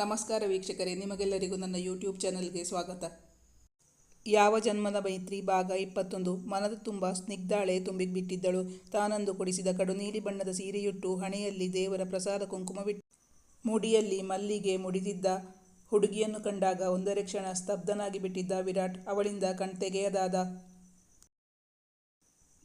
ನಮಸ್ಕಾರ ವೀಕ್ಷಕರೇ, ನಿಮಗೆಲ್ಲರಿಗೂ ನನ್ನ ಯೂಟ್ಯೂಬ್ ಚಾನಲ್ಗೆ ಸ್ವಾಗತ. ಯಾವ ಜನ್ಮದ ಮೈತ್ರಿ ಭಾಗ ಇಪ್ಪತ್ತೊಂದು, ಮನದ ತುಂಬ ಸ್ನಿಗ್ಧಾಳೆ ತುಂಬಿಬಿಟ್ಟಿದ್ದಳು ತಾನಂದು ಕೊಡಿಸಿದ ಕಡು ನೀಲಿ ಬಣ್ಣದ ಸೀರೆಯುಟ್ಟು ಹಣೆಯಲ್ಲಿ ದೇವರ ಪ್ರಸಾದ ಕುಂಕುಮವಿಟ್ಟು ಮುಡಿಯಲ್ಲಿ ಮಲ್ಲಿಗೆ ಮುಡಿದಿದ್ದ ಹುಡುಗಿಯನ್ನು ಕಂಡಾಗ ಒಂದರೆ ಕ್ಷಣ ಸ್ತಬ್ಧನಾಗಿ ಬಿಟ್ಟಿದ್ದ ವಿರಾಟ್ ಅವಳಿಂದ ಕಣ್ತೆಗೆಯದಾದ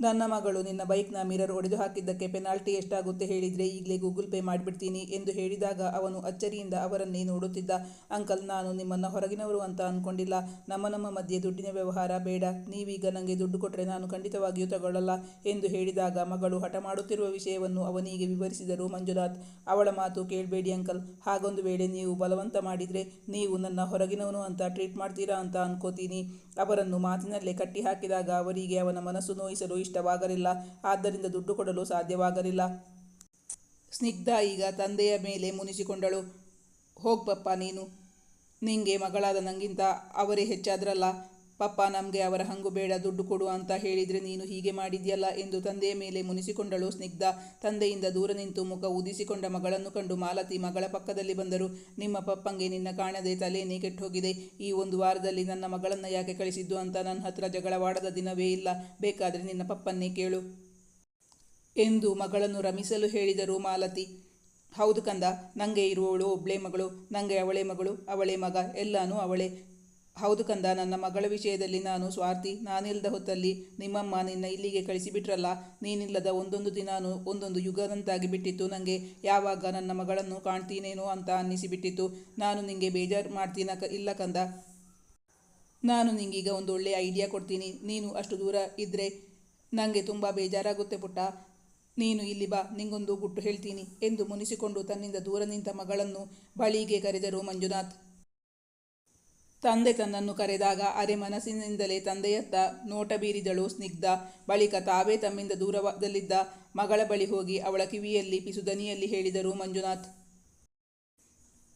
ನನ್ನ ಮಗಳು ನಿನ್ನ ಬೈಕ್ನ ಮಿರರ್ ಒಡೆದು ಹಾಕಿದ್ದಕ್ಕೆ ಪೆನಾಲ್ಟಿ ಎಷ್ಟಾಗುತ್ತೆ ಹೇಳಿದರೆ ಈಗಲೇ ಗೂಗಲ್ ಪೇ ಮಾಡಿಬಿಡ್ತೀನಿ ಎಂದು ಹೇಳಿದಾಗ ಅವನು ಅಚ್ಚರಿಯಿಂದ ಅವರನ್ನೇ ನೋಡುತ್ತಿದ್ದ. ಅಂಕಲ್, ನಾನು ನಿಮ್ಮನ್ನು ಹೊರಗಿನವರು ಅಂತ ಅಂದ್ಕೊಂಡಿಲ್ಲ ನಮ್ಮ ನಮ್ಮ ಮಧ್ಯೆ ದುಡ್ಡಿನ ವ್ಯವಹಾರ ಬೇಡ. ನೀವೀಗ ನನಗೆ ದುಡ್ಡು ಕೊಟ್ಟರೆ ನಾನು ಖಂಡಿತವಾಗಿಯೂ ತಗೊಳ್ಳಲ್ಲ ಎಂದು ಹೇಳಿದಾಗ ಮಗಳು ಹಠ ಮಾಡುತ್ತಿರುವ ವಿಷಯವನ್ನು ಅವನಿಗೆ ವಿವರಿಸಿದರು ಮಂಜುನಾಥ್. ಅವಳ ಮಾತು ಕೇಳಬೇಡಿ ಅಂಕಲ್. ಹಾಗೊಂದು ವೇಳೆ ನೀವು ಬಲವಂತ ಮಾಡಿದರೆ ನೀವು ನನ್ನ ಹೊರಗಿನವನು ಅಂತ ಟ್ರೀಟ್ ಮಾಡ್ತೀರಾ ಅಂತ ಅನ್ಕೋತೀನಿ. ಅವರನ್ನು ಮಾತಿನಲ್ಲೇ ಕಟ್ಟಿ ಹಾಕಿದಾಗ ಅವರಿಗೆ ಅವನ ಮನಸ್ಸು ನೋಯಿಸಲು ಇಷ್ಟವಾಗಲಿಲ್ಲ. ಆದ್ದರಿಂದ ದುಡ್ಡು ಕೊಡಲು ಸಾಧ್ಯವಾಗಲಿಲ್ಲ. ಸ್ನಿಗ್ಧ ಈಗ ತಂದೆಯ ಮೇಲೆ ಮುನಿಸಿಕೊಂಡಳು. ಹೋಗ್ಬಪ್ಪ ನೀನು. ನಿಂಗೆ ಮಗಳಾದ ನಂಗಿಂತ ಅವರೇ ಹೆಚ್ಚಾದ್ರಲ್ಲ. ಪಪ್ಪ ನಮಗೆ ಅವರ ಹಂಗು ಬೇಡ, ದುಡ್ಡು ಕೊಡು ಅಂತ ಹೇಳಿದರೆ ನೀನು ಹೀಗೆ ಮಾಡಿದ್ಯಲ್ಲ ಎಂದು ತಂದೆಯ ಮೇಲೆ ಮುನಿಸಿಕೊಂಡಳು ಸ್ನಿಗ್ಧ. ತಂದೆಯಿಂದ ದೂರ ನಿಂತು ಮುಖ ಉದಿಸಿಕೊಂಡ ಮಗಳನ್ನು ಕಂಡು ಮಾಲತಿ ಮಗಳ ಪಕ್ಕದಲ್ಲಿ ಬಂದರು. ನಿಮ್ಮ ಪಪ್ಪಂಗೆ ನಿನ್ನ ಕಾಣದೆ ತಲೆನೇ ಕೆಟ್ಟೋಗಿದೆ. ಈ ಒಂದು ವಾರದಲ್ಲಿ ನನ್ನ ಮಗಳನ್ನು ಯಾಕೆ ಕಳಿಸಿದ್ದು ಅಂತ ನನ್ನ ಹತ್ರ ಜಗಳವಾಡದ ದಿನವೇ ಇಲ್ಲ. ಬೇಕಾದರೆ ನಿನ್ನ ಪಪ್ಪನ್ನೇ ಕೇಳು ಎಂದು ಮಗಳನ್ನು ರಮಿಸಲು ಹೇಳಿದರು ಮಾಲತಿ. ಹೌದು ಕಂದ ನನಗೆ ಇರುವವಳು ಒಬ್ಬಳೇ ಮಗಳು ನನಗೆ ಅವಳೇ ಮಗಳು, ಅವಳೇ ಮಗ, ಎಲ್ಲಾನು ಅವಳೇ. ಹೌದು ಕಂದ, ನನ್ನ ಮಗಳ ವಿಷಯದಲ್ಲಿ ನಾನು ಸ್ವಾರ್ಥಿ. ನಾನಿಲ್ಲದ ಹೊತ್ತಲ್ಲಿ ನಿಮ್ಮಮ್ಮ ನಿನ್ನ ಇಲ್ಲಿಗೆ ಕಳಿಸಿಬಿಟ್ರಲ್ಲ, ನೀನಿಲ್ಲದ ಒಂದೊಂದು ದಿನಾನು ಒಂದೊಂದು ಯುಗದಂತಾಗಿ ಬಿಟ್ಟಿತ್ತು. ನನಗೆ ಯಾವಾಗ ನನ್ನ ಮಗಳನ್ನು ಕಾಣ್ತೀನೇನೋ ಅಂತ ಅನ್ನಿಸಿಬಿಟ್ಟಿತ್ತು. ನಾನು ನಿಂಗೆ ಬೇಜಾರು ಮಾಡ್ತೀನ ಇಲ್ಲ ಕಂದ? ನಾನು ನಿಂಗೀಗ ಒಂದು ಒಳ್ಳೆಯ ಐಡಿಯಾ ಕೊಡ್ತೀನಿ. ನೀನು ಅಷ್ಟು ದೂರ ಇದ್ದರೆ ನನಗೆ ತುಂಬ ಬೇಜಾರಾಗುತ್ತೆ ಪುಟ್ಟ. ನೀನು ಇಲ್ಲಿ ಬಾ, ನಿಂಗೊಂದು ಗುಟ್ಟು ಹೇಳ್ತೀನಿ ಎಂದು ಮುನಿಸಿಕೊಂಡು ತನ್ನಿಂದ ದೂರ ನಿಂತ ಮಗಳನ್ನು ಬಳಿಗೆ ಕರೆದರು ಮಂಜುನಾಥ್. ತಂದೆ ತನ್ನನ್ನು ಕರೆದಾಗ ಅರೆ ಮನಸ್ಸಿನಿಂದಲೇ ತಂದೆಯತ್ತ ನೋಟ ಬೀರಿದಳು ಸ್ನಿಗ್ಧ. ಬಳಿಕ ತಾವೇ ತಮ್ಮಿಂದ ದೂರದಲ್ಲಿದ್ದ ಮಗಳ ಬಳಿ ಹೋಗಿ ಅವಳ ಕಿವಿಯಲ್ಲಿ ಪಿಸುದನಿಯಲ್ಲಿ ಹೇಳಿದರು ಮಂಜುನಾಥ್.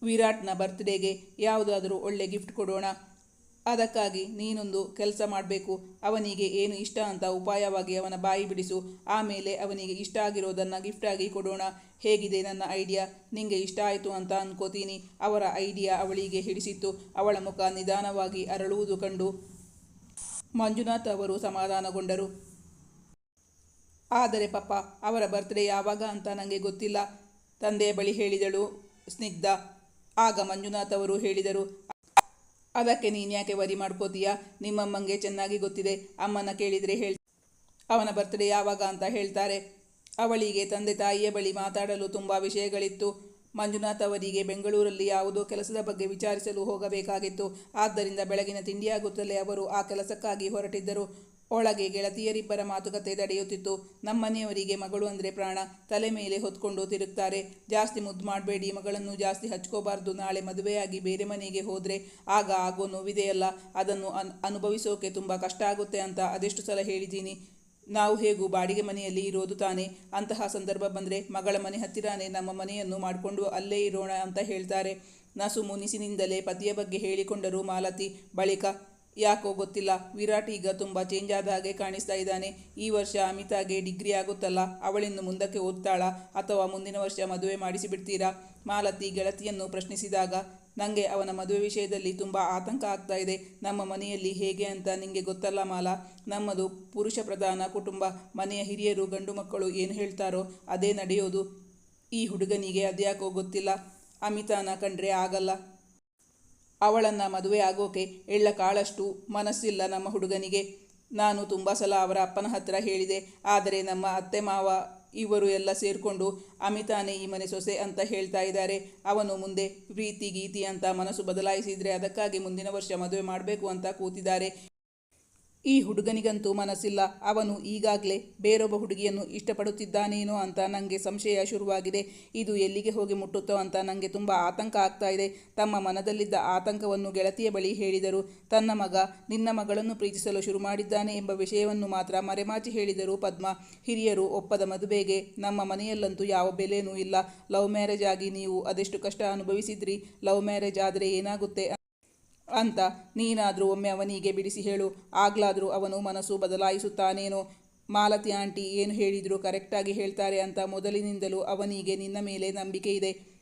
ವಿರಾಟ್ನ ಬರ್ತ್ಡೇಗೆ ಯಾವುದಾದರೂ ಒಳ್ಳೆ ಗಿಫ್ಟ್ ಕೊಡೋಣ. ಅದಕ್ಕಾಗಿ ನೀನೊಂದು ಕೆಲಸ ಮಾಡಬೇಕು. ಅವನಿಗೆ ಏನು ಇಷ್ಟ ಅಂತ ಉಪಾಯವಾಗಿ ಅವನ ಬಾಯಿ ಬಿಡಿಸು. ಆಮೇಲೆ ಅವನಿಗೆ ಇಷ್ಟ ಆಗಿರೋದನ್ನು ಗಿಫ್ಟಾಗಿ ಕೊಡೋಣ. ಹೇಗಿದೆ ನನ್ನ ಐಡಿಯಾ ನಿಂಗೆ ಇಷ್ಟ ಆಯಿತು ಅಂತ ಅನ್ಕೋತೀನಿ. ಅವರ ಐಡಿಯಾ ಅವಳಿಗೆ ಹಿಡಿಸಿತ್ತು. ಅವಳ ಮುಖ ನಿಧಾನವಾಗಿ ಅರಳುವುದು ಕಂಡು ಮಂಜುನಾಥ್ ಅವರು ಸಮಾಧಾನಗೊಂಡರು. ಆದರೆ ಪಪ್ಪ ಅವರ ಬರ್ತ್ಡೇ ಯಾವಾಗ ಅಂತ ನನಗೆ ಗೊತ್ತಿಲ್ಲ. ತಂದೆಯ ಬಳಿ ಹೇಳಿದಳು, ಸ್ನಿಗ್ಧ. ಆಗ ಮಂಜುನಾಥ್ ಅವರು ಹೇಳಿದರು ಅದಕ್ಕೆ ನೀನು ಯಾಕೆ ವರಿ ಮಾಡ್ಕೋತೀಯ? ನಿಮ್ಮಮ್ಮಂಗೆ ಚೆನ್ನಾಗಿ ಗೊತ್ತಿದೆ. ಅಮ್ಮನ ಕೇಳಿದರೆ ಹೇಳ್, ಅವನ ಬರ್ತ್ಡೇ ಯಾವಾಗ ಅಂತ ಹೇಳ್ತಾರೆ. ಅವಳಿಗೆ ತಂದೆ ತಾಯಿಯ ಬಳಿ ಮಾತಾಡಲು ತುಂಬ ವಿಷಯಗಳಿತ್ತು. ಮಂಜುನಾಥ್ ಅವರಿಗೆ ಬೆಂಗಳೂರಲ್ಲಿ ಯಾವುದೋ ಕೆಲಸದ ಬಗ್ಗೆ ವಿಚಾರಿಸಲು ಹೋಗಬೇಕಾಗಿತ್ತು. ಆದ್ದರಿಂದ ಬೆಳಗಿನ ತಿಂಡಿಯಾಗುತ್ತಲೇ ಅವರು ಆ ಕೆಲಸಕ್ಕಾಗಿ ಹೊರಟಿದ್ದರು. ಒಳಗೆ ಗೆಳತಿಯರಿಬ್ಬರ ಮಾತುಕತೆ ನಡೆಯುತ್ತಿತ್ತು. ನಮ್ಮನೆಯವರಿಗೆ ಮಗಳು ಅಂದರೆ ಪ್ರಾಣ. ತಲೆ ಮೇಲೆ ಹೊತ್ಕೊಂಡು ತಿರುಗ್ತಾರೆ. ಜಾಸ್ತಿ ಮುದ್ದು ಮಾಡಬೇಡಿ, ಮಗಳನ್ನು ಜಾಸ್ತಿ ಹಚ್ಕೋಬಾರ್ದು. ನಾಳೆ ಮದುವೆಯಾಗಿ ಬೇರೆ ಮನೆಗೆ ಹೋದರೆ ಆಗ ಆಗೋ ನೋವಿದೆಯಲ್ಲ. ಅದನ್ನು ಅನ್, ಅನುಭವಿಸೋಕೆ ತುಂಬ ಕಷ್ಟ ಆಗುತ್ತೆ ಅಂತ ಅದೆಷ್ಟು ಸಲ ಹೇಳಿದ್ದೀನಿ. ನಾವು ಹೇಗೂ ಬಾಡಿಗೆ ಮನೆಯಲ್ಲಿ ಇರೋದು ತಾನೇ. ಅಂತಹ ಸಂದರ್ಭ ಬಂದರೆ ಮಗಳ ಮನೆ ಹತ್ತಿರನೇ ನಮ್ಮ ಮನೆಯನ್ನು ಮಾಡಿಕೊಂಡು ಅಲ್ಲೇ ಇರೋಣ ಅಂತ ಹೇಳ್ತಾರೆ. ನಸು ಮುನಿಸಿನಿಂದಲೇ ಪತಿಯ ಬಗ್ಗೆ ಹೇಳಿಕೊಂಡರು ಮಾಲತಿ. ಬಳಿಕ ಯಾಕೋ ಗೊತ್ತಿಲ್ಲ. ವಿರಾಟ್ ಈಗ ತುಂಬ ಚೇಂಜ್ ಆದ ಹಾಗೆ ಕಾಣಿಸ್ತಾ ಇದ್ದಾನೆ. ಈ ವರ್ಷ ಅಮಿತಾಗೆ ಡಿಗ್ರಿ ಆಗುತ್ತಲ್ಲ, ಅವಳಿನ್ನು ಮುಂದಕ್ಕೆ ಓದ್ತಾಳಾ ಅಥವಾ ಮುಂದಿನ ವರ್ಷ ಮದುವೆ ಮಾಡಿಸಿಬಿಡ್ತೀರಾ? ಮಾಲತಿ ಗೆಳತಿಯನ್ನು ಪ್ರಶ್ನಿಸಿದಾಗ ನನಗೆ ಅವನ ಮದುವೆ ವಿಷಯದಲ್ಲಿ ತುಂಬ ಆತಂಕ ಆಗ್ತಾ ಇದೆ. ನಮ್ಮ ಮನೆಯಲ್ಲಿ ಹೇಗೆ ಅಂತ ನಿಮಗೆ ಗೊತ್ತಲ್ಲ ಮಾಲ. ನಮ್ಮದು ಪುರುಷ ಪ್ರಧಾನ ಕುಟುಂಬ. ಮನೆಯ ಹಿರಿಯರು, ಗಂಡು ಮಕ್ಕಳು ಏನು ಹೇಳ್ತಾರೋ ಅದೇ ನಡೆಯೋದು. ಈ ಹುಡುಗನಿಗೆ ಅದ್ಯಾಕೋ ಗೊತ್ತಿಲ್ಲ. ಅಮಿತಾನ ಕಂಡ್ರೆ ಆಗಲ್ಲ. ಅವಳನ್ನು ಮದುವೆ ಆಗೋಕೆ ಎಳ್ಳ ಕಾಳಷ್ಟು ಮನಸ್ಸಿಲ್ಲ ನಮ್ಮ ಹುಡುಗನಿಗೆ. ನಾನು ತುಂಬ ಸಲ ಅವರ ಅಪ್ಪನ ಹತ್ರ ಹೇಳಿದೆ, ಆದರೆ ನಮ್ಮ ಅತ್ತೆ ಮಾವ ಇವರು ಎಲ್ಲ ಸೇರಿಕೊಂಡು ಅಮಿತಾನೇ ಈ ಮನೆ ಸೊಸೆ ಅಂತ ಹೇಳ್ತಾ ಇದ್ದಾರೆ. ಅವನು ಮುಂದೆ ಪ್ರೀತಿ ಗೀತಿ ಅಂತ ಮನಸ್ಸು ಬದಲಾಯಿಸಿದರೆ ಅದಕ್ಕಾಗಿ ಮುಂದಿನ ವರ್ಷ ಮದುವೆ ಮಾಡಬೇಕು ಅಂತ ಕೂತಿದ್ದಾರೆ. ಈ ಹುಡುಗನಿಗಂತೂ ಮನಸ್ಸಿಲ್ಲ. ಅವನು ಈಗಾಗಲೇ ಬೇರೊಬ್ಬ ಹುಡುಗಿಯನ್ನು ಇಷ್ಟಪಡುತ್ತಿದ್ದಾನೇನೋ ಅಂತ ನನಗೆ ಸಂಶಯ ಶುರುವಾಗಿದೆ. ಇದು ಎಲ್ಲಿಗೆ ಹೋಗಿ ಮುಟ್ಟುತ್ತೋ ಅಂತ ನನಗೆ ತುಂಬ ಆತಂಕ ಆಗ್ತಾ ಇದೆ. ತಮ್ಮ ಮನದಲ್ಲಿದ್ದ ಆತಂಕವನ್ನು ಗೆಳತಿಯ ಬಳಿ ಹೇಳಿದರು. ತನ್ನ ಮಗ ನಿನ್ನ ಮಗಳನ್ನು ಪ್ರೀತಿಸಲು ಶುರು ಮಾಡಿದ್ದಾನೆ ಎಂಬ ವಿಷಯವನ್ನು ಮಾತ್ರ ಮರೆಮಾಚಿ ಹೇಳಿದರು ಪದ್ಮ. ಹಿರಿಯರು ಒಪ್ಪದ ಮದುವೆಗೆ ನಮ್ಮ ಮನೆಯಲ್ಲಂತೂ ಯಾವ ಬೆಲೆನೂ ಇಲ್ಲ. ಲವ್ ಮ್ಯಾರೇಜ್ ಆಗಿ ನೀವು ಅದೆಷ್ಟು ಕಷ್ಟ ಅನುಭವಿಸಿದ್ರಿ? ಲವ್ ಮ್ಯಾರೇಜ್ ಆದರೆ ಏನಾಗುತ್ತೆ ಅಂತ ನೀನಾದರೂ ಒಮ್ಮೆ ಅವನಿಗೆ ಬಿಡಿಸಿ ಹೇಳು. ಆಗ್ಲಾದರೂ ಅವನು ಮನಸ್ಸು ಬದಲಾಯಿಸುತ್ತಾನೇನೋ. ಮಾಲತಿ ಆಂಟಿ ಏನು ಹೇಳಿದರೂ ಕರೆಕ್ಟಾಗಿ ಹೇಳ್ತಾರೆ ಅಂತ ಮೊದಲಿನಿಂದಲೂ ಅವನಿಗೆ ನಿನ್ನ ಮೇಲೆ ನಂಬಿಕೆ ಇದೆ.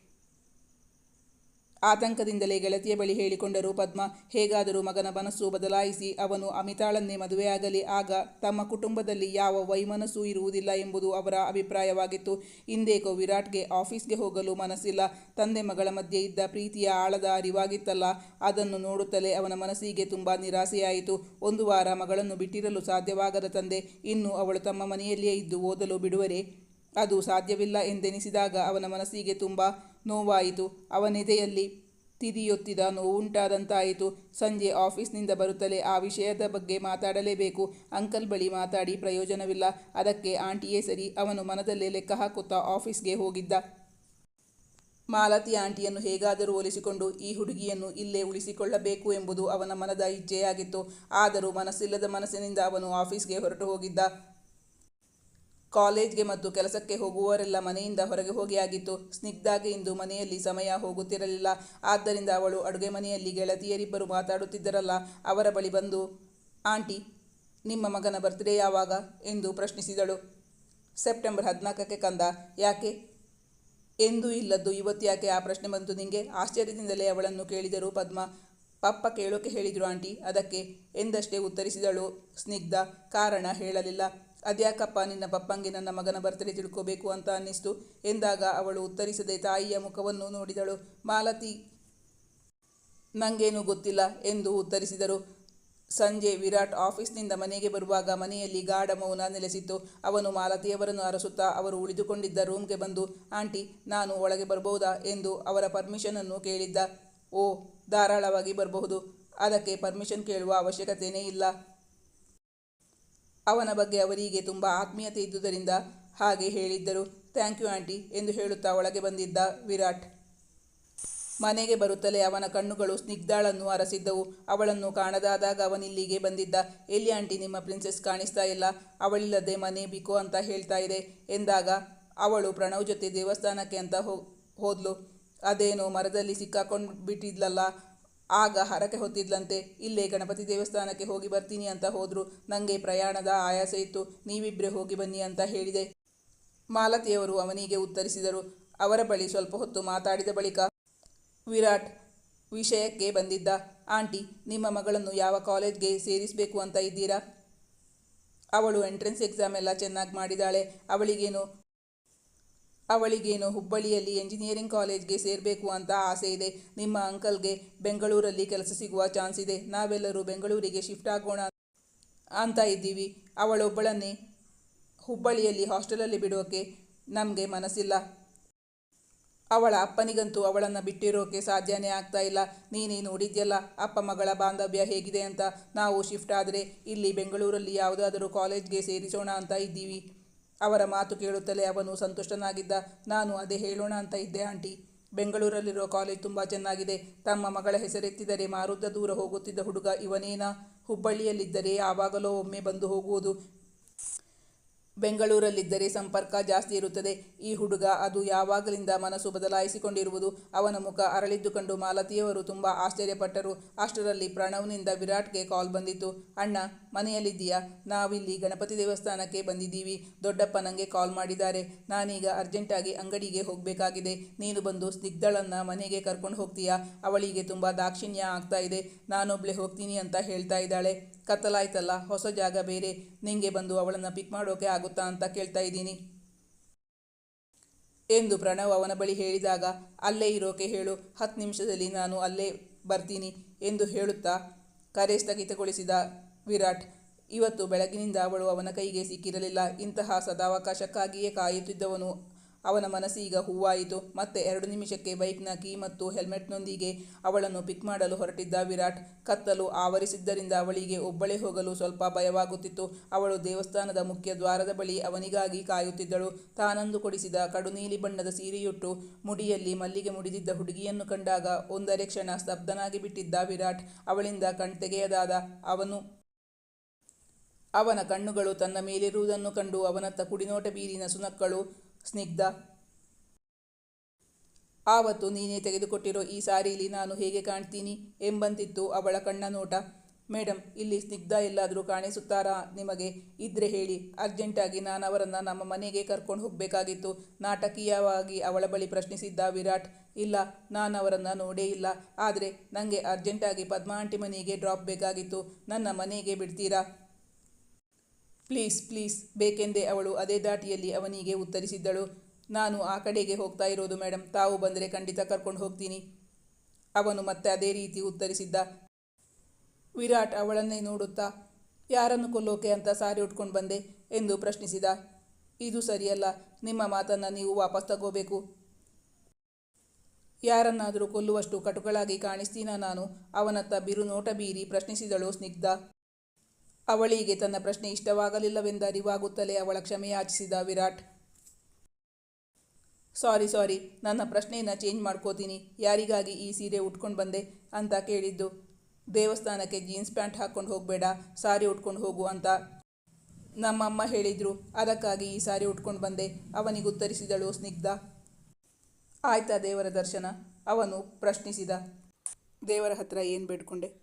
ಆತಂಕದಿಂದಲೇ ಗೆಳತಿಯ ಬಳಿ ಹೇಳಿಕೊಂಡರು ಪದ್ಮ. ಹೇಗಾದರೂ ಮಗನ ಮನಸ್ಸು ಬದಲಾಯಿಸಿ ಅವನು ಅಮಿತಾಳನ್ನೇ ಮದುವೆಯಾಗಲಿ ಆಗ ತಮ್ಮ ಕುಟುಂಬದಲ್ಲಿ ಯಾವ ವೈಮನಸ್ಸು ಇರುವುದಿಲ್ಲ ಎಂಬುದು ಅವರ ಅಭಿಪ್ರಾಯವಾಗಿತ್ತು. ಇಂದೇಕೋ ವಿರಾಟ್ಗೆ ಆಫೀಸ್ಗೆ ಹೋಗಲು ಮನಸ್ಸಿಲ್ಲ. ತಂದೆ ಮಗಳ ಮಧ್ಯೆ ಇದ್ದ ಪ್ರೀತಿಯ ಆಳದ ಅರಿವಾಗಿತ್ತಲ್ಲ, ಅದನ್ನು ನೋಡುತ್ತಲೇ ಅವನ ಮನಸ್ಸಿಗೆ ತುಂಬ ನಿರಾಸೆಯಾಯಿತು. ಒಂದು ವಾರ ಮಗಳನ್ನು ಬಿಟ್ಟಿರಲು ಸಾಧ್ಯವಾಗದ ತಂದೆ, ಇನ್ನು ಅವಳು ತಮ್ಮ ಮನೆಯಲ್ಲಿಯೇ ಇದ್ದು ಓದಲು ಬಿಡುವರೆ ಅದು ಸಾಧ್ಯವಿಲ್ಲ ಎಂದೆನಿಸಿದಾಗ ಅವನ ಮನಸ್ಸಿಗೆ ತುಂಬ ನೋವಾಯಿತು. ಅವನೆದೆಯಲ್ಲಿ ತಿದಿಯೊತ್ತಿದ ನೋವುಂಟಾದಂತಾಯಿತು. ಸಂಜೆ ಆಫೀಸ್ನಿಂದ ಬರುತ್ತಲೇ ಆ ವಿಷಯದ ಬಗ್ಗೆ ಮಾತಾಡಲೇಬೇಕು. ಅಂಕಲ್ ಬಳಿ ಮಾತಾಡಿ ಪ್ರಯೋಜನವಿಲ್ಲ. ಅದಕ್ಕೆ ಆಂಟಿಯೇ ಸರಿ. ಅವನು ಮನದಲ್ಲೇ ಲೆಕ್ಕ ಹಾಕುತ್ತಾ ಆಫೀಸ್ಗೆ ಹೋಗಿದ್ದ. ಮಾಲತಿ ಆಂಟಿಯನ್ನು ಹೇಗಾದರೂ ಒಲಿಸಿಕೊಂಡು ಈ ಹುಡುಗಿಯನ್ನು ಇಲ್ಲೇ ಉಳಿಸಿಕೊಳ್ಳಬೇಕು ಎಂಬುದು ಅವನ ಮನದ ಇಚ್ಛೆಯಾಗಿತ್ತು ಆದರೂ ಮನಸ್ಸಿಲ್ಲದ ಮನಸ್ಸಿನಿಂದ ಅವನು ಆಫೀಸ್ಗೆ ಹೊರಟು ಹೋಗಿದ್ದ. ಕಾಲೇಜ್ಗೆ ಮತ್ತು ಕೆಲಸಕ್ಕೆ ಹೋಗುವವರೆಲ್ಲ ಮನೆಯಿಂದ ಹೊರಗೆ ಹೋಗಿ ಆಗಿತ್ತು. ಸ್ನಿಗ್ಧಾಗೆ ಇಂದು ಮನೆಯಲ್ಲಿ ಸಮಯ ಹೋಗುತ್ತಿರಲಿಲ್ಲ. ಆದ್ದರಿಂದ ಅವಳು ಅಡುಗೆ ಮನೆಯಲ್ಲಿ ಗೆಳತಿಯರಿಬ್ಬರು ಮಾತಾಡುತ್ತಿದ್ದರಲ್ಲ, ಅವರ ಬಳಿ ಬಂದು, ಆಂಟಿ, ನಿಮ್ಮ ಮಗನ ಬರ್ತ್ಡೇ ಯಾವಾಗ? ಎಂದು ಪ್ರಶ್ನಿಸಿದಳು. ಸೆಪ್ಟೆಂಬರ್ ಹದಿನಾಲ್ಕಕ್ಕೆ ಕಂದ. ಯಾಕೆ? ಎಂದೂ ಇಲ್ಲದ್ದು ಇವತ್ತ್ಯಾಕೆ ಆ ಪ್ರಶ್ನೆ ಬಂತು. ನಿಂಗೆ ಆಶ್ಚರ್ಯದಿಂದಲೇ ಅವಳನ್ನು ಕೇಳಿದರು ಪದ್ಮ. ಪಪ್ಪ ಕೇಳೋಕೆ ಹೇಳಿದರು, ಆಂಟಿ, ಅದಕ್ಕೆ ಎಂದಷ್ಟೇ ಉತ್ತರಿಸಿದಳು ಸ್ನಿಗ್ಧ. ಕಾರಣ ಹೇಳಲಿಲ್ಲ. ಅದ್ಯಾಕಪ್ಪ ನಿನ್ನ ಪಪ್ಪಂಗೆ ನನ್ನ ಮಗನ ಬರ್ತಡೇ ತಿಳ್ಕೋಬೇಕು ಅಂತ ಅನ್ನಿಸ್ತು. ಎಂದಾಗ ಅವಳು ಉತ್ತರಿಸದೆ ತಾಯಿಯ ಮುಖವನ್ನು ನೋಡಿದಳು. ಮಾಲತಿ, ನಂಗೇನು ಗೊತ್ತಿಲ್ಲ ಎಂದು ಉತ್ತರಿಸಿದರು. ಸಂಜೆ ವಿರಾಟ್ ಆಫೀಸ್ನಿಂದ ಮನೆಗೆ ಬರುವಾಗ ಮನೆಯಲ್ಲಿ ಗಾಢ ಮೌನ ನೆಲೆಸಿತ್ತು. ಅವನು ಮಾಲತಿಯವರನ್ನು ಅರಸುತ್ತಾ ಅವರು ಉಳಿದುಕೊಂಡಿದ್ದ ರೂಮ್ಗೆ ಬಂದು, ಆಂಟಿ, ನಾನು ಒಳಗೆ ಬರಬಹುದಾ ಎಂದು ಅವರ ಪರ್ಮಿಷನನ್ನು ಕೇಳಿದ್ದ. ಓ, ಧಾರಾಳವಾಗಿ ಬರಬಹುದು. ಅದಕ್ಕೆ ಪರ್ಮಿಷನ್ ಕೇಳುವ ಅವಶ್ಯಕತೆಯೇ ಇಲ್ಲ. ಅವನ ಬಗ್ಗೆ ಅವರಿಗೆ ತುಂಬ ಆತ್ಮೀಯತೆ ಇದ್ದುದರಿಂದ ಹಾಗೆ ಹೇಳಿದ್ದರು. ಥ್ಯಾಂಕ್ ಯು ಆಂಟಿ ಎಂದು ಹೇಳುತ್ತಾ ಒಳಗೆ ಬಂದಿದ್ದ ವಿರಾಟ್. ಮನೆಗೆ ಬರುತ್ತಲೇ ಅವನ ಕಣ್ಣುಗಳು ಸ್ನಿಗ್ಧಾಳನ್ನು ಅರಸಿದ್ದವು. ಅವಳನ್ನು ಕಾಣದಾದಾಗ ಅವನಿಲ್ಲಿಗೆ ಬಂದಿದ್ದ, ಎಲ್ಲಿ ಆಂಟಿ ನಿಮ್ಮ ಪ್ರಿನ್ಸೆಸ್ ಕಾಣಿಸ್ತಾ ಇಲ್ಲ? ಅವಳಿಲ್ಲದೆ ಮನೆ ಬಿಕೋ ಅಂತ ಹೇಳ್ತಾ ಇದೆ ಎಂದಾಗ ಅವಳು ಪ್ರಣವ್ ಜೊತೆ ದೇವಸ್ಥಾನಕ್ಕೆ ಅಂತ ಹೋದ್ಲು. ಅದೇನೋ ಮರದಲ್ಲಿ ಸಿಕ್ಕಾಕೊಂಡು ಬಿಟ್ಟಿದ್ಲಲ್ಲ ಆಗ ಹರಕೆ ಹೊತ್ತಿದ್ಲಂತೆ, ಇಲ್ಲೇ ಗಣಪತಿ ದೇವಸ್ಥಾನಕ್ಕೆ ಹೋಗಿ ಬರ್ತೀನಿ ಅಂತ ಹೋದ್ರು. ನನಗೆ ಪ್ರಯಾಣದ ಆಯಾಸ ಇತ್ತು. ನೀವಿಬ್ಬರೇ ಹೋಗಿ ಬನ್ನಿ ಅಂತ ಹೇಳಿದೆ. ಮಾಲತಿಯವರು ಅವನಿಗೆ ಉತ್ತರಿಸಿದರು. ಅವರ ಬಳಿ ಸ್ವಲ್ಪ ಹೊತ್ತು ಮಾತಾಡಿದ ಬಳಿಕ, ವಿರಾಟ್ ವಿಷಯಕ್ಕೆ ಬಂದಿದ್ದ, ಆಂಟಿ, ನಿಮ್ಮ ಮಗಳನ್ನು ಯಾವ ಕಾಲೇಜ್ಗೆ ಸೇರಿಸಬೇಕು ಅಂತ ಇದ್ದೀರಾ? ಅವಳು ಎಂಟ್ರೆನ್ಸ್ ಎಕ್ಸಾಮ್ ಎಲ್ಲ ಚೆನ್ನಾಗಿ ಮಾಡಿದಾಳೆ. ಅವಳಿಗೇನು ಅವಳಿಗೇನು ಹುಬ್ಬಳ್ಳಿಯಲ್ಲಿ ಎಂಜಿನಿಯರಿಂಗ್ ಕಾಲೇಜ್ಗೆ ಸೇರಬೇಕು ಅಂತ ಆಸೆ ಇದೆ. ನಿಮ್ಮ ಅಂಕಲ್ಗೆ ಬೆಂಗಳೂರಲ್ಲಿ ಕೆಲಸ ಸಿಗುವ ಚಾನ್ಸ್ ಇದೆ. ನಾವೆಲ್ಲರೂ ಬೆಂಗಳೂರಿಗೆ ಶಿಫ್ಟ್ ಆಗೋಣ ಅಂತ ಇದ್ದೀವಿ. ಅವಳೊಬ್ಬಳನ್ನೇ ಹುಬ್ಬಳ್ಳಿಯಲ್ಲಿ ಹಾಸ್ಟೆಲಲ್ಲಿ ಬಿಡೋಕೆ ನಮಗೆ ಮನಸ್ಸಿಲ್ಲ. ಅವಳ ಅಪ್ಪನಿಗಂತೂ ಅವಳನ್ನು ಬಿಟ್ಟಿರೋಕೆ ಸಾಧ್ಯನೇ ಆಗ್ತಾ ಇಲ್ಲ. ನೀನೇ ನೋಡಿದ್ಯಲ್ಲ, ಅಪ್ಪ ಮಗಳ ಬಾಂಧವ್ಯ ಹೇಗಿದೆ ಅಂತ. ನಾವು ಶಿಫ್ಟ್ ಆದರೆ ಇಲ್ಲಿ ಬೆಂಗಳೂರಲ್ಲಿ ಯಾವುದಾದರೂ ಕಾಲೇಜ್ಗೆ ಸೇರಿಸೋಣ ಅಂತ ಇದ್ದೀವಿ. ಅವರ ಮಾತು ಕೇಳುತ್ತಲೇ ಅವನು ಸಂತುಷ್ಟನಾಗಿದ್ದ, ನಾನು ಅದೇ ಹೇಳೋಣ ಅಂತ ಇದ್ದೆ ಆಂಟಿ. ಬೆಂಗಳೂರಲ್ಲಿರೋ ಕಾಲೇಜ್ ತುಂಬ ಚೆನ್ನಾಗಿದೆ. ತಮ್ಮ ಮಗಳ ಹೆಸರೆತ್ತಿದರೆ ಮಾರುದ್ದ ದೂರ ಹೋಗುತ್ತಿದ್ದ ಹುಡುಗ ಇವನೇನ? ಹುಬ್ಬಳ್ಳಿಯಲ್ಲಿದ್ದರೆ ಯಾವಾಗಲೋ ಒಮ್ಮೆ ಬಂದು ಹೋಗುವುದು. ಬೆಂಗಳೂರಲ್ಲಿದ್ದರೆ ಸಂಪರ್ಕ ಜಾಸ್ತಿ ಇರುತ್ತದೆ. ಈ ಹುಡುಗ ಅದು ಯಾವಾಗಲಿಂದ ಮನಸ್ಸು ಬದಲಾಯಿಸಿಕೊಂಡಿರುವುದು ಅವನ ಮುಖ ಅರಳಿದ್ದು ಕಂಡು ಮಾಲತಿಯವರು ತುಂಬ ಆಶ್ಚರ್ಯಪಟ್ಟರು. ಅಷ್ಟರಲ್ಲಿ ಪ್ರಣವ್ನಿಂದ ವಿರಾಟ್ಗೆ ಕಾಲ್ ಬಂದಿತ್ತು. ಅಣ್ಣ, ಮನೆಯಲ್ಲಿದ್ದೀಯಾ? ನಾವಿಲ್ಲಿ ಗಣಪತಿ ದೇವಸ್ಥಾನಕ್ಕೆ ಬಂದಿದ್ದೀವಿ. ದೊಡ್ಡಪ್ಪ ನನಗೆ ಕಾಲ್ ಮಾಡಿದ್ದಾರೆ. ನಾನೀಗ ಅರ್ಜೆಂಟಾಗಿ ಅಂಗಡಿಗೆ ಹೋಗಬೇಕಾಗಿದೆ. ನೀನು ಬಂದು ಸ್ನಿಗ್ಧಳನ್ನು ಮನೆಗೆ ಕರ್ಕೊಂಡು ಹೋಗ್ತೀಯಾ? ಅವಳಿಗೆ ತುಂಬ ದಾಕ್ಷಿಣ್ಯ ಆಗ್ತಾ ಇದೆ. ನಾನೊಬ್ಳೆ ಹೋಗ್ತೀನಿ ಅಂತ ಹೇಳ್ತಾ ಇದ್ದಾಳೆ. ಕತ್ತಲಾಯ್ತಲ್ಲ, ಹೊಸ ಜಾಗ ಬೇರೆ. ನಿಂಗೆ ಬಂದು ಅವಳನ್ನು ಪಿಕ್ ಮಾಡೋಕೆ ಆಗುತ್ತಾ ಅಂತ ಕೇಳ್ತಾ ಇದ್ದೀನಿ. ಎಂದು ಪ್ರಣವ್ ಅವನ ಬಳಿ ಹೇಳಿದಾಗ, ಅಲ್ಲೇ ಇರೋಕೆ ಹೇಳು, ಹತ್ತು ನಿಮಿಷದಲ್ಲಿ ನಾನು ಅಲ್ಲೇ ಬರ್ತೀನಿ ಎಂದು ಹೇಳುತ್ತಾ ಕರೆ ಸ್ಥಗಿತಗೊಳಿಸಿದ ವಿರಾಟ್. ಇವತ್ತು ಬೆಳಗಿನಿಂದ ಅವಳು ಅವನ ಕೈಗೆ ಸಿಕ್ಕಿರಲಿಲ್ಲ. ಇಂತಹ ಸದಾವಕಾಶಕ್ಕಾಗಿಯೇ ಕಾಯುತ್ತಿದ್ದವನು ಅವನ ಮನಸ್ಸೀಗ ಹೂವಾಯಿತು. ಮತ್ತೆ ಎರಡು ನಿಮಿಷಕ್ಕೆ ಬೈಕ್ನ ಕೀ ಮತ್ತು ಹೆಲ್ಮೆಟ್ನೊಂದಿಗೆ ಅವಳನ್ನು ಪಿಕ್ ಮಾಡಲು ಹೊರಟಿದ್ದ ವಿರಾಟ್, ಕತ್ತಲು ಆವರಿಸಿದ್ದರಿಂದ ಅವಳಿಗೆ ಒಬ್ಬಳೇ ಹೋಗಲು ಸ್ವಲ್ಪ ಭಯವಾಗುತ್ತಿತ್ತು. ಅವಳು ದೇವಸ್ಥಾನದ ಮುಖ್ಯ ದ್ವಾರದ ಬಳಿ ಅವನಿಗಾಗಿ ಕಾಯುತ್ತಿದ್ದಳು. ತಾನಂದು ಕೊಡಿಸಿದ ಕಡುನೀಲಿ ಬಣ್ಣದ ಸೀರೆಯುಟ್ಟು ಮುಡಿಯಲ್ಲಿ ಮಲ್ಲಿಗೆ ಮುಡಿದಿದ್ದ ಹುಡುಗಿಯನ್ನು ಕಂಡಾಗ ಒಂದರೆ ಕ್ಷಣ ಸ್ತಬ್ಧನಾಗಿ ಬಿಟ್ಟಿದ್ದ ವಿರಾಟ್ ಅವಳಿಂದ ಕಣ್ತೆಗೆಯದಾದ ಅವನು. ಅವನ ಕಣ್ಣುಗಳು ತನ್ನ ಮೇಲಿರುವುದನ್ನು ಕಂಡು ಅವನತ್ತ ಕುಡಿನೋಟ ಬೀರಿನ ನಸುನಕ್ಕಳು ಸ್ನಿಗ್ಧ. ಆವತ್ತು ನೀನೇ ತೆಗೆದುಕೊಟ್ಟಿರೋ ಈ ಸಾರಿಲಿ ನಾನು ಹೇಗೆ ಕಾಣ್ತೀನಿ? ಎಂಬಂತಿತ್ತು ಅವಳ ಕಣ್ಣ ನೋಟ ಮೇಡಮ್ ಇಲ್ಲಿ ಸ್ನಿಗ್ಧ ಎಲ್ಲಾದರೂ ಕಾಣಿಸುತ್ತಾರಾ? ನಿಮಗೆ ಇದ್ರೆ ಹೇಳಿ. ಅರ್ಜೆಂಟಾಗಿ ನಾನು ಅವರನ್ನು ನಮ್ಮ ಮನೆಗೆ ಕರ್ಕೊಂಡು ಹೋಗಬೇಕಾಗಿತ್ತು. ನಾಟಕೀಯವಾಗಿ ಅವಳ ಬಳಿ ಪ್ರಶ್ನಿಸಿದ್ದ ವಿರಾಟ್, ಇಲ್ಲ, ನಾನು ಅವರನ್ನು ನೋಡೇ ಇಲ್ಲ. ಆದರೆ ನನಗೆ ಅರ್ಜೆಂಟಾಗಿ ಪದ್ಮಾ ಆಂಟಿ ಮನೆಗೆ ಡ್ರಾಪ್ ಬೇಕಾಗಿತ್ತು. ನನ್ನ ಮನೆಗೆ ಬಿಡ್ತೀರಾ? ಪ್ಲೀಸ್ ಪ್ಲೀಸ್, ಬೇಕೆಂದೇ ಅವಳು ಅದೇ ದಾಟಿಯಲ್ಲಿ ಅವನಿಗೆ ಉತ್ತರಿಸಿದ್ದಳು. ನಾನು ಆ ಕಡೆಗೆ ಹೋಗ್ತಾ ಇರೋದು ಮೇಡಮ್ ತಾವು ಬಂದರೆ ಖಂಡಿತ ಕರ್ಕೊಂಡು ಹೋಗ್ತೀನಿ. ಅವನು ಮತ್ತೆ ಅದೇ ರೀತಿ ಉತ್ತರಿಸಿದ್ದ. ವಿರಾಟ್ ಅವಳನ್ನೇ ನೋಡುತ್ತಾ, ಯಾರನ್ನು ಕೊಲ್ಲೋಕೆ ಅಂತ ಸಾರಿ ಉಟ್ಕೊಂಡು ಬಂದೆ ಎಂದು ಪ್ರಶ್ನಿಸಿದ. ಇದು ಸರಿಯಲ್ಲ. ನಿಮ್ಮ ಮಾತನ್ನು ನೀವು ವಾಪಸ್ ತಗೋಬೇಕು. ಯಾರನ್ನಾದರೂ ಕೊಲ್ಲುವಷ್ಟು ಕಟುಕಳಾಗಿ ಕಾಣಿಸ್ತೀನ ನಾನು? ಅವನತ್ತ ಬಿರು ನೋಟ ಬೀರಿ ಪ್ರಶ್ನಿಸಿದಳು ಸ್ನಿಗ್ಧ. ಅವಳಿಗೆ ತನ್ನ ಪ್ರಶ್ನೆ ಇಷ್ಟವಾಗಲಿಲ್ಲವೆಂದು ಅರಿವಾಗುತ್ತಲೇ ಅವಳ ಕ್ಷಮೆಯಾಚಿಸಿದ ವಿರಾಟ್. ಸಾರಿ ಸಾರಿ, ನನ್ನ ಪ್ರಶ್ನೆಯನ್ನು ಚೇಂಜ್ ಮಾಡ್ಕೋತೀನಿ. ಯಾರಿಗಾಗಿ ಈ ಸೀರೆ ಉಟ್ಕೊಂಡು ಬಂದೆ? ಅಂತ ಕೇಳಿದ್ದು. ದೇವಸ್ಥಾನಕ್ಕೆ ಜೀನ್ಸ್ ಪ್ಯಾಂಟ್ ಹಾಕ್ಕೊಂಡು ಹೋಗಬೇಡ, ಸಾರಿ ಉಟ್ಕೊಂಡು ಹೋಗು ಅಂತ ನಮ್ಮಮ್ಮ ಹೇಳಿದರು. ಅದಕ್ಕಾಗಿ ಈ ಸಾರಿ ಉಟ್ಕೊಂಡು ಬಂದೆ. ಅವನಿಗುತ್ತರಿಸಿದಳು ಸ್ನಿಗ್ಧ. ಆಯ್ತಾ ದೇವರ ದರ್ಶನ? ಅವನು ಪ್ರಶ್ನಿಸಿದ. ದೇವರ ಹತ್ರ ಏನು ಬೇಡ್ಕೊಂಡೆ?